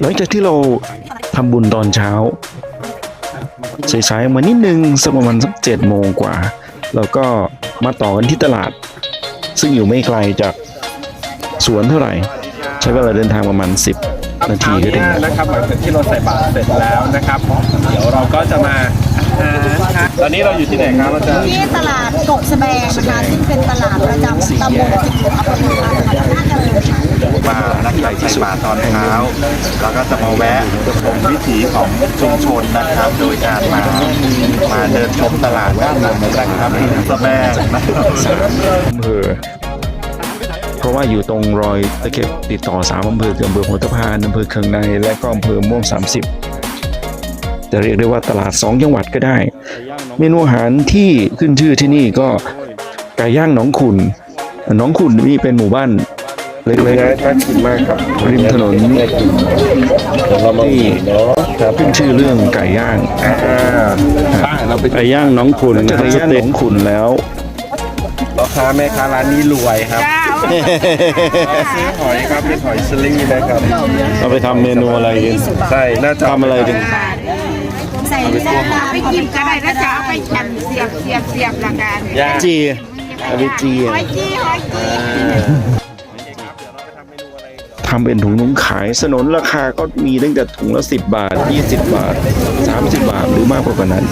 หลังจากที่เราทำบุญตอนเช้าสายๆมานิดนึงสักประมาณสักเจ็ดโมงกว่า แล้วก็มาต่อกันที่ตลาด ซึ่งอยู่ไม่ไกลจากสวนเท่าไหร่ ใช้เวลาเดินทางประมาณ 10 นาทีก็ถึงนะครับหลังจากที่เราใส่บาตรเสร็จแล้วนะครับ เดี๋ยวเราก็จะมาอาหารครับตอนนี้เราอยู่ที่ไหนครับอาจารย์ที่ตลาดกกสะแบงนะคะซึ่งเป็นตลาดประจำตำบลสิบหกอำเภอเมืองจังหวัด อำนาจเจริญค่ะมานักใส่ใส่บาตอนเช้าแล้วก็จะมาแวะชมวิถีของชุมชนนะครับ โดยการมามาเดินชมตลาดด้านบนนะครับที่สแบงนะครับอำเภอเพราะว่าอยู่ตรงรอยตะเข็บติดต่อสามอำเภคืออำเภอโหตะพานอำเภอเคืองใน และก็อำเภอม่วง 30 จะเรียกได้ว่าตลาด2จังหวัดก็ได้ เมนูอาหารที่ขึ้นชื่อที่นี่ก็ไก่ย่างหนองขุนหนองขุนนี่เป็นหมู่บ้าน เล็กน่ากินมากครับๆริมถนนเดี๋ยวเรามาที่เนาะครับขึ้นชื่อเรื่องไก่ย่างอ่าป้าเราไปไก่ย่างหนองขุนไก่ย่างหนองขุนแล้วพ่อค้าแม่ค้าร้านนี้รวยครับเราซื้อหอยครับเป็นหอยสลิงนะครับเราไปทำเมนูอะไรกันใช่น่าจะทำอะไรกันใส่เส้นตาลไปกินก็ได้แล้วจะเอาไปหั่นเสียบเสียบเสียบละกันย่างจีเอาไปจีหอยจี้หอยจี้ ทำเป็นถุงนุ้งขายสนนราคาก็มีตั้งแต่ถุงละ 10 บาท 20 บาท 30 บาทหรือมากกว่านั้น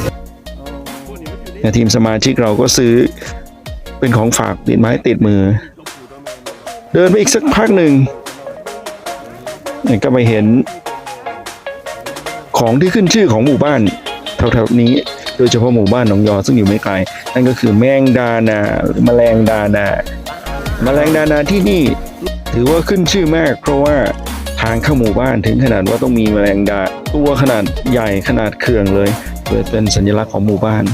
แต่ทีมสมาชิกเราก็ซื้อเป็นของฝากติดไม้ติดมือ เดินไปอีกสักพักหนึ่งก็ไปเห็น ของที่ขึ้นชื่อของหมู่บ้านแถวๆนี้โดยเฉพาะหมู่บ้านหนองยอซึ่งอยู่ไม่ไกล นั่นก็คือแมงดานาแมลงดานาแมลงดานาที่นี่ ถือว่าขึ้นชื่อมาก เพราะว่าทางเข้าหมู่บ้านถึงขนาดว่าต้องมีแมลงดา ตัวขนาดใหญ่ขนาดเครื่องเลยเพื่อเป็นสัญลักษณ์ของหมู่บ้าน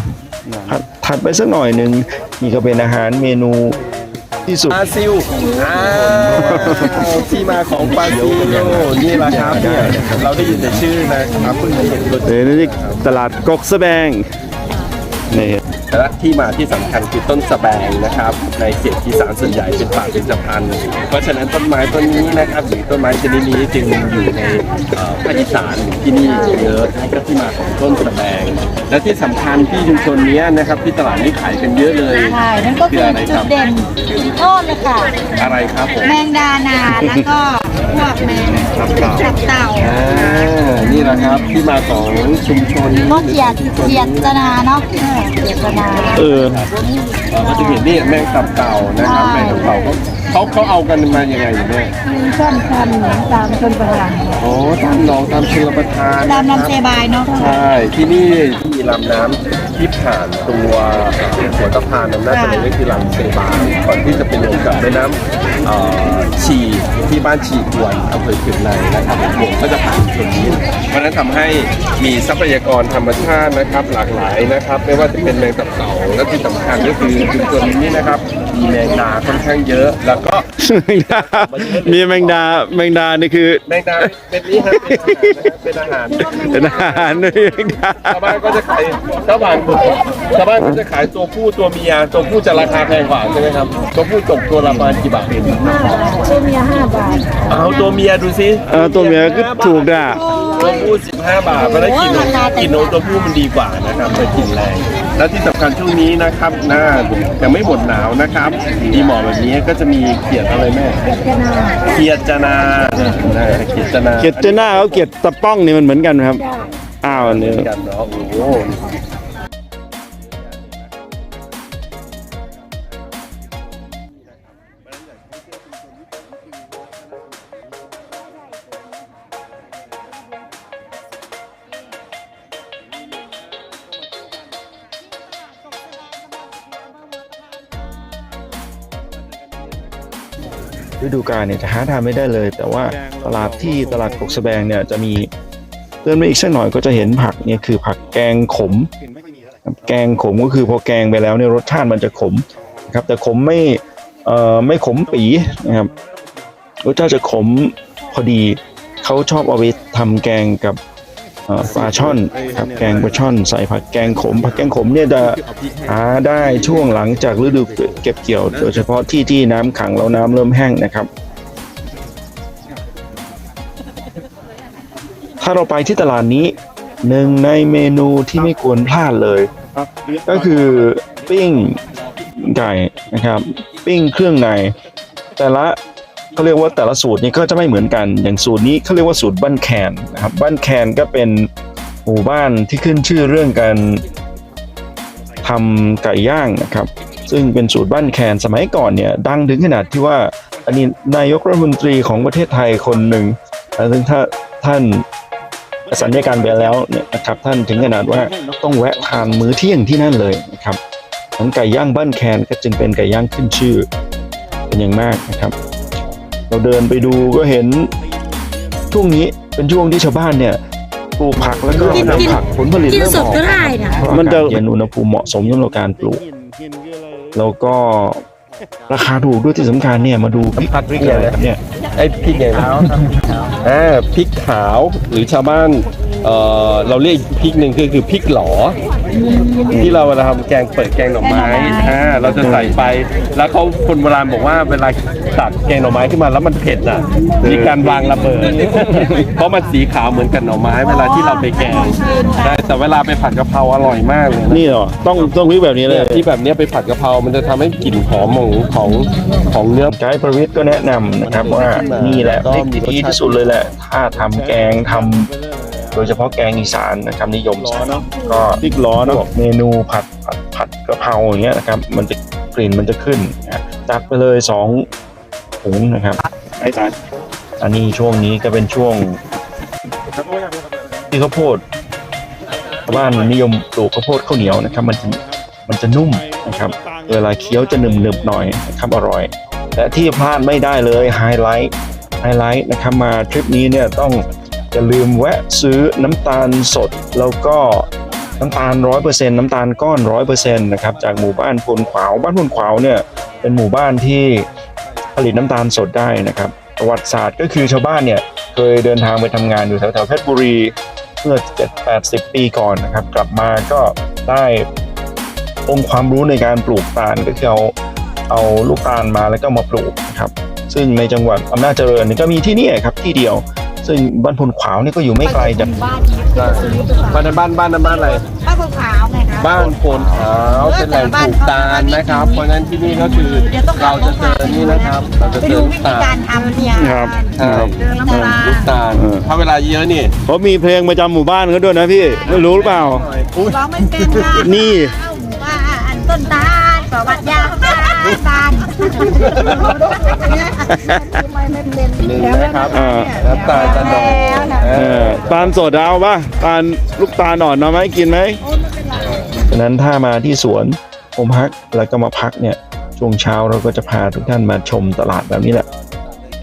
ถัดถัดไปสักหน่อยหนึ่งนี่ก็เป็นอาหารเมนูที่สุดปลาซิวอ้าวที่มาของปลาซิวนี่แหละครับเนี่ยเราได้ยินแต่ชื่อนะครับเพิ่งได้เห็นตัวจริงเดี๋ยวนี่ตลาดกกสะแบงนี่ และที่มาที่สำคัญคือต้นสะแบงนะครับ ในเขตที่สารส่วนใหญ่เป็นป่าเป็นจพันธุ์เพราะฉะนั้นต้นไม้ต้นนี้นะครับหรือต้นไม้ชนิดนี้จึงอยู่ในเอ่อภาคอีสานที่นี่เยอะนี่ก็ที่มาของต้นสะแบง และที่สำคัญที่ชุมชนเนี้ยนะครับที่ตลาดนี้ขายกันเยอะเลยใช่นั่นก็คือจุดเด่นทอดเลยค่ะอะไรครับผมแมงดานาแล้วก็พวกแมงตับเต่าตับเต่าอ่านี่แหละครับที่มาของชุมชนนกเขียดเขียดจนาเนาะเออเขียดจนาเออเราก็จะเห็นนี่แมงตับเต่านะครับแมงตับเต่าเขาเขาเขาเอากันมายังไงอยู่เนี่ยชนพันตามชนประทานโอ้ตามหนองตามชลประทานตามนะครับลำเซบายเนาะใช่ที่นี่ที่มีลำน้ำ ที่ผ่านตัวหัวตะพานนั้นน่าจะเรียกคือลำเซบานก่อนที่จะไปลงกับแม่น้ำฉีที่บ้านชีกวนอำเภอเขื่อนในนะครับผมก็จะผ่านตรงนี้ เพราะฉะนั้นทำให้มีทรัพยากรธรรมชาตินะครับ หลากหลายนะครับ ไม่ว่าจะเป็นแมงตับเต่าและที่สำคัญก็คือชุมชนนี้นะครับ มีแมงดาค่อนข้างเยอะ แล้วก็แมงดามีแมงดาแมงดานี่คือแมงดาเป็นนี่ครับเป็นอาหารนะครับเป็นอาหารเป็นอาหารด้วยแมงดาชาวบ้านก็จะขายชาวบ้านชาวบ้านก็จะขายตัวผู้ตัวเมียตัวผู้จะราคาแพงกว่าใช่ไหมครับตัวผู้ตกตัวละประมาณกี่บาทเองตัวเมียห้าบาทเอาตัวเมียดูสิเออตัวเมียก็ถูกอะตัวผู้15บาทเพราะฉะนั้นกินโอ้ราคาเต็มกินโนตัวผู้มันดีกว่านะครับแต่กินแรง และที่สำคัญช่วงนี้นะครับหน้ายังไม่หมดหนาวนะครับมีหมอกแบบนี้ก็จะมีเขียดอะไรแม่เขียดจนานะเขียดจนาเกียรติเจน่าเขาเกียรติตะป้องนี่มันเหมือนกันไหมครับอ้าวเนี่ยกันเนาะโอ้ ฤดูกาลเนี่ยจะหาทานไม่ได้เลย แต่ว่าตลาดที่ตลาดกกสแบงเนี่ยจะมีเดินไปอีกสักหน่อยก็จะเห็นผักเนี่ยคือผักแกงขม แกงขมก็คือพอแกงไปแล้วเนี่ยรสชาติมันจะขมนะครับแต่ขมไม่เอ่อไม่ขมปีนะครับรสชาติจะขมพอดีเขาชอบเอาไปทำแกงกับ ปลาช่อนครับแกงปลาช่อนใส่ผักแกงขม ผักแกงขมเนี่ยจะหาได้ช่วงหลังจากฤดูเก็บเกี่ยว โดยเฉพาะที่ที่น้ำขังแล้วน้ำเริ่มแห้งนะครับ ถ้าเราไปที่ตลาดนี้หนึ่งในเมนูที่ไม่ควรพลาดเลย ก็คือปิ้งไก่นะครับ ปิ้งเครื่องในแต่ละ เขาเรียกว่าแต่ละสูตรนี้ก็จะไม่เหมือนกัน อย่างสูตรนี้เขาเรียกว่าสูตรบ้านแคนนะครับ บ้านแคนก็เป็นหมู่บ้านที่ขึ้นชื่อเรื่องการทำไก่ย่างนะครับ ซึ่งเป็นสูตรบ้านแคนสมัยก่อนเนี่ยดังถึงขนาดที่ว่าอันนี้นายกรัฐมนตรีของประเทศไทยคนหนึ่งซึ่งถ้าท่านสัญญาการไปแล้วเนี่ยนะครับท่านถึงขนาดว่าต้องแวะทานมื้อเที่ยงที่นั่นเลยนะครับนั้นไก่ย่างบ้านแคนก็จึงเป็นไก่ย่างขึ้นชื่อเป็นอย่างมากนะครับ เราเดินไปดูก็เห็นช่วงนี้เป็นช่วงที่ชาวบ้านเนี่ยปลูกผักแล้วก็นำผักผลผลิตกินเริ่มสอดอกก็ได้นะมันจะเย็นอุณหภูมิเหมาะสมสำหรับการปลูก แล้วก็ราคาถูกด้วยที่สำคัญเนี่ยมาดูพริกผัดพริกอะไรเนี่ยครับเนี่ยไอ้พริกไงขาวอ่าพริกขาวหรือชาวบ้าน เอ่อเราเรียกอีกพริกหนึ่งคือคือพริกหลออที่เราเวลาทำแกงเปิดแกงหน่อไม้อ่าเราจะใส่ไป แล้วเขาคนโบราณบอกว่าเวลาตักแกงหน่อไม้ขึ้นมาแล้วมันเผ็ดอะมีการวางระเบิด เพราะมันสีขาวเหมือนกับหน่อไม้เวลาที่เราไปแกงใช่แต่เวลาไปผัดกะเพราอร่อยมากเลยนะ นี่เหรอ ต้องต้องพริกแบบนี้เลยที่แบบเนี้ยไปผัดกะเพรา มันจะทำให้กลิ่นหอมของของของเนื้อ ไกด์ประวิทย์ก็แนะนำนะครับว่านี่แหละพริกที่ดีที่สุดเลยแหละ ถ้าทำแกงทำ โดยเฉพาะแกงอีสานนะครับนิยมก็พริกล้อเนาะเมนูผัดผัดผัดกะเพราอย่างเงี้ยนะครับมันจะกลิ่นมันจะขึ้นนะจัดไปเลยสองถุงนะครับไอ้ตาอันนี้ช่วงนี้ก็เป็นช่วงที่ข้าวโพดชาวบ้านนิยมปลูกข้าวโพดข้าวเหนียวนะครับ มันจะมันจะนุ่มนะครับ เวลาเคี้ยวจะหนึบหนึบๆหน่อยนะครับอร่อย และที่พลาดไม่ได้เลยไฮไลท์ไฮไลท์นะครับมาทริปนี้เนี่ยต้อง อย่าลืมแวะซื้อน้ำตาลสด แล้วก็น้ำตาลร้อยเปอร์เซ็นต์น้ำตาลก้อนร้อยเปอร์เซ็นต์นะครับจากหมู่บ้านพลขวาวบ้านพลขวาวเนี่ยเป็นหมู่บ้านที่ผลิตน้ำตาลสดได้นะครับประวัติศาสตร์ก็คือชาวบ้านเนี่ยเคยเดินทางไปทำงานอยู่แถวๆเพชรบุรีเมื่อ7 80 ปีก่อนนะครับ กลับมาก็ได้องค์ความรู้ในการปลูกตาลก็คือเอาเอาลูกตาลมาแล้วก็มาปลูกนะครับ ซึ่งในจังหวัดอำนาจเจริญนี่ก็มีที่นี่ครับที่เดียว ซึ่งบ้านพลขวาวนี่ก็อยู่ไม่ไกลจากบ้านนี้คือซื้อไปก่อนบ้านนั้นบ้านบ้านนั้นบ้านอะไร บ้านคนขาวไงคะ บ้านโพนขาวเป็นแหล่งปลูกตาลนะครับ เพราะฉะนั้นที่นี่ก็คือเราจะเจอนี่นะครับเราจะไปเจดูอลูวิกธีตาการลทำเนี่ยครับ ใช่เรื่องน้ำตาลลูกตาลเออถ้าเวลาเยอะนี่เขามีเพลงประจำหมู่บ้านเขาด้วยนะพี่ไม่รู้หรือเปล่าร้องไม่เป็นว่านี่ว่าอันต้นตาลประวัติยาวตาลตาล ไม่ไม่เป็นหนึ่งนะครับอ่าน้ำตาลตะโนดเออตาลสดเอาป่ะตาลลูกตาลอ่อนเอาไหมกินไหมฉะนั้นถ้ามาที่สวนผมพักแล้วก็มาพักเนี่ยช่วงเช้าเราก็จะพาทุกท่านมาชมตลาดแบบนี้แหละ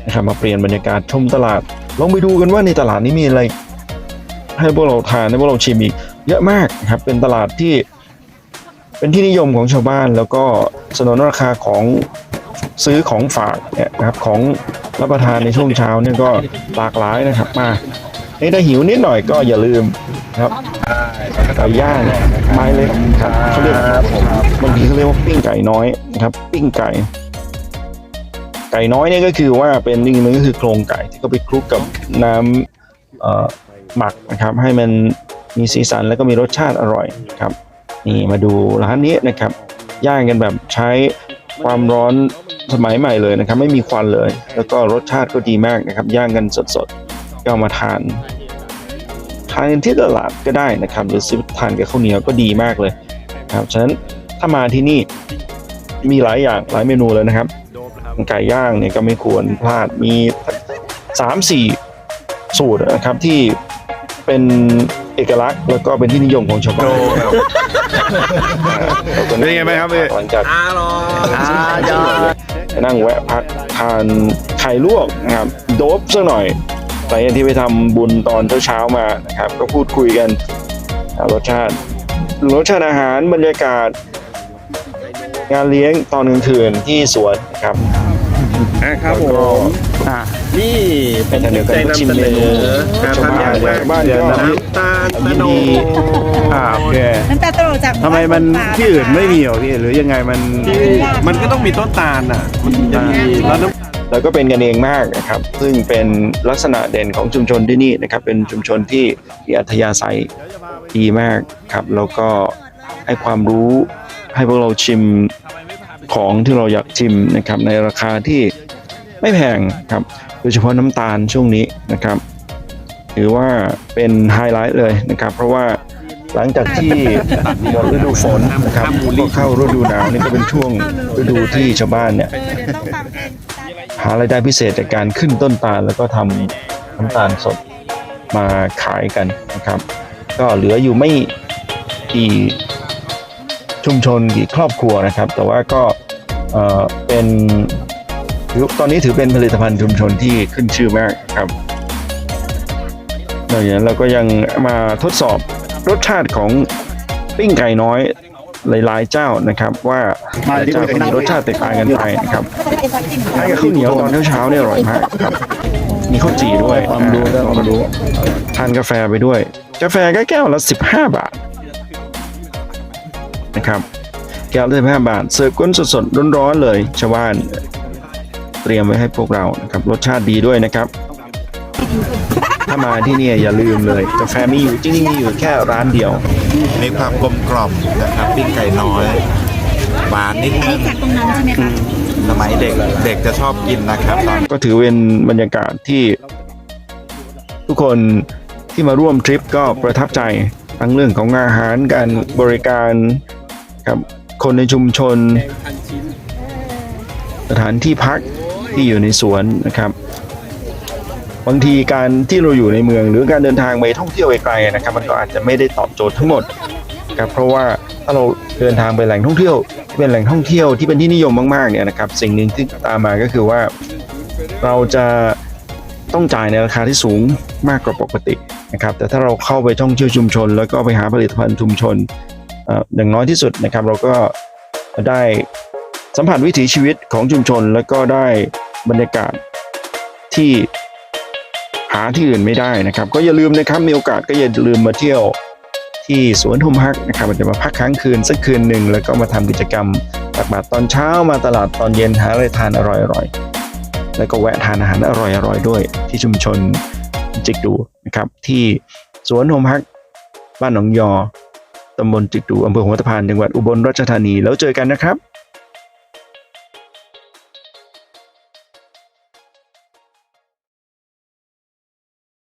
นะครับมาเปลี่ยนบรรยากาศชมตลาด ลองไปดูกันว่าในตลาดนี้มีอะไร ให้พวกเราทานให้พวกเราชิมอีกเยอะมากนะครับเป็นตลาดที่เป็นที่นิยมของชาวบ้าน แล้วก็สนนราคาของ ซื้อของฝากเนี่ยนะครับของรับประทานในช่วงเช้าเนี่ยก็หลากหลายนะครับมาเอ้ถ้าหิวนิดหน่อยก็อย่าลืมนะครับไก่ย่างไม้เล็กครับเขาเรียกบางทีเขาเรียกว่าปิ้งไก่น้อยนะครับ ปิ้งไก่ ไก่น้อยเนี่ยก็คือว่าเป็นจริงมันก็คือโครงไก่ที่เขาไปคลุกกับน้ำหมักนะครับ ให้มันมีสีสันแล้วก็มีรสชาติอร่อยครับ นี่มาดูร้านนี้นะครับ ย่างกันแบบใช้ความร้อน สมัยใหม่เลยนะครับ ไม่มีควันเลย แล้วก็รสชาติก็ดีมากนะครับ ย่างกันสดๆก็เอามาทาน ทานกันที่ตลาดก็ได้นะครับ หรือซื้อทานกับข้าวเหนียวก็ดีมากเลยครับฉะนั้นถ้ามาที่นี่มีหลายอย่างหลายเมนูเลยนะครับไก่ย่างเนี่ยก็ไม่ควรพลาดมีสามสี่สูตรนะครับที่เป็นเอกลักษณ์แล้วก็เป็นที่นิยมของชาวบ้านเป็นไงไหมครับพี่หลังจากอร่อย นั่งแวะพักทานไข่ลวกนะครับโดบสักหน่อยหลังจากที่ไปทำบุญตอนเช้าๆมานะครับ ก็พูดคุยกันอ่ารสชาติรสชาติอาหารบรรยากาศ งานเลี้ยงตอนกลางคืนที่สวนนะครับอะครับผแล้วก็ม นี่เป็นแต่เดี๋ยวกันใจก็ชิมนำเสเมนนูอการชาวทำบ้านอย่างแรกบ้านเดี๋ยวนะน้ำตาลตะโนดอ่าโอเคน้ำตาลตะโนดจากทำไมมันที่อื่นไม่มีเหรอพี่หรือยังไงมันที่มันก็ต้องมีต้นตาลอะ มันถึงจะมีแล้วน้ำ แล้วก็เป็นกันเองมากนะครับ ซึ่งเป็นลักษณะเด่นของชุมชนที่นี่นะครับ เป็นชุมชนที่มีอัธยาศัยดีมากครับ แล้วก็ให้ความรู้ให้พวกเราชิมของที่เราอยากชิมนะครับ ในราคาที่ ไม่แพงครับ โดยเฉพาะน้ำตาลช่วงนี้นะครับถือว่าเป็นไฮไลท์เลยนะครับ เพราะว่าหลังจากที่หมดฤดูฝนนะครับก็เข้าฤดูหนาวนี่ก็เป็นช่วงฤดูที่ชาวบ้านเนี่ยหารายได้พิเศษจากการขึ้นต้นตาลแล้วก็ทำน้ำตาลสดมาขายกันนะครับ ก็เหลืออยู่ไม่กี่ชุมชนกี่ครอบครัวนะครับ แต่ว่าก็เออเป็น ตอนนี้ถือเป็นผลิตภัณฑ์ชุมชนที่ขึ้นชื่อมากครับนอกจากนั้นเราก็ยังมาทดสอบรสชาติของปิ้งไก่น้อยหลายๆเจ้านะครับ ว่าแต่เจ้าก็มีรสชาติแตกต่างกันไปนะครับข้าวเหนียวตอนเช้าๆเนี่ยอร่อยมากครับ มีข้าวจี่ด้วยความรู้ได้ความรู้ทานกาแฟไปด้วย กาแฟก็แก้วละ 15 บาทนะครับ แก้วละ15บาทเสิร์ฟก้นสดๆร้อนๆเลยชาวบ้าน เตรียมไว้ให้พวกเรานะครับรสชาติดีด้วยนะครับ ถ้ามาที่เนี่ยอย่าลืมเลยกาแฟมีอยู่จริงๆมีอยู่แค่ร้านเดียว มีความกลมกล่อมนะครับปิ้งไก่น้อยหวานนิดนึงจากตรงนั้นใช่ไหมคะสมัยเด็กเด็กจะชอบกินนะครับตอนก็ถือเป็นบรรยากาศที่ ทุกคนที่มาร่วมทริปก็ประทับใจทั้งเรื่องของอาหารการบริการครับคนในชุมชน สถานที่พัก ที่อยู่ในสวนนะครับ บางทีการที่เราอยู่ในเมือง หรือการเดินทางไปท่องเที่ยวไกลๆนะครับ มันก็อาจจะไม่ได้ตอบโจทย์ทั้งหมดครับเพราะว่าถ้าเราเดินทางไปแหล่งท่องเที่ยวที่เป็นแหล่งท่องเที่ยวที่เป็นที่นิยมมากๆเนี่ยนะครับสิ่งหนึ่งที่ตามมาก็คือว่า เราจะต้องจ่ายในราคาที่สูงมากกว่าปกตินะครับแต่ถ้าเราเข้าไปท่องเที่ยวชุมชน แล้วก็ไปหาผลิตภัณฑ์ชุมชนออย่างน้อยที่สุดนะครับ เราก็ได้สัมผัสวิถีชีวิตของชุมชน แล้วก็ได้ บรรยากาศที่หาที่อื่นไม่ได้นะครับ ก็อย่าลืมนะครับมีโอกาสก็อย่าลืมมาเที่ยวที่สวนทุมฮักนะครับอาจจะมาพักค้างคืนสักคืนหนึ่งแล้วก็มาทำกิจกรรมตักบาตรตอนเช้ามาตลาดตอนเย็นหาอะไรทานอร่อยๆแล้วก็แวะทานอาหารอร่อยๆด้วย ที่ชุมชนจิกดูนะครับที่สวนโฮมฮักบ้านหนองยอตำบลจิกดูอำเภอหัวตะพานจังหวัดอุบลราชธานีแล้วเจอกันนะครับ